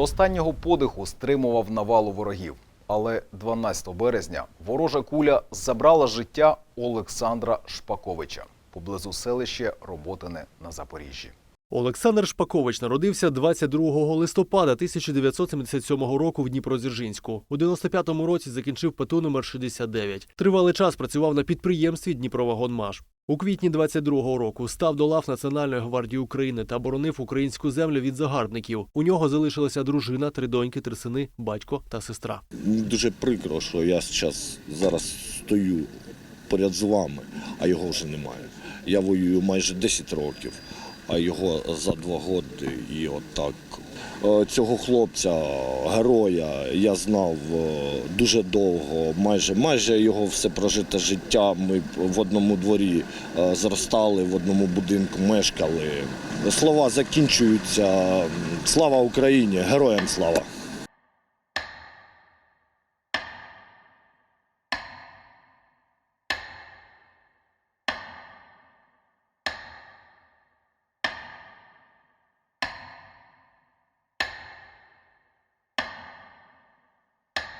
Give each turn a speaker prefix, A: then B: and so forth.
A: До останнього подиху стримував навалу ворогів. Але 12 березня ворожа куля забрала життя Олександра Шпаковича поблизу селища Роботине на Запоріжжі.
B: Олександр Шпакович народився 22 листопада 1977 року в Дніпродзержинську. У 95-му році закінчив ПТУ номер 69. Тривалий час працював на підприємстві Дніпровагонмаш. У квітні 22-го року став до лав Національної гвардії України та боронив українську землю від загарбників. У нього залишилася дружина, три доньки, три сини, батько та сестра.
C: Дуже прикро, що я зараз, зараз стою поряд з вами, а його вже немає. Я воюю майже 10 років, а його за два роки і отак. Е, Цього хлопця, героя, я знав е, дуже довго, майже, майже його все прожите життя. Ми в одному дворі е, зростали, в одному будинку мешкали. Слова закінчуються. Слава Україні! Героям слава!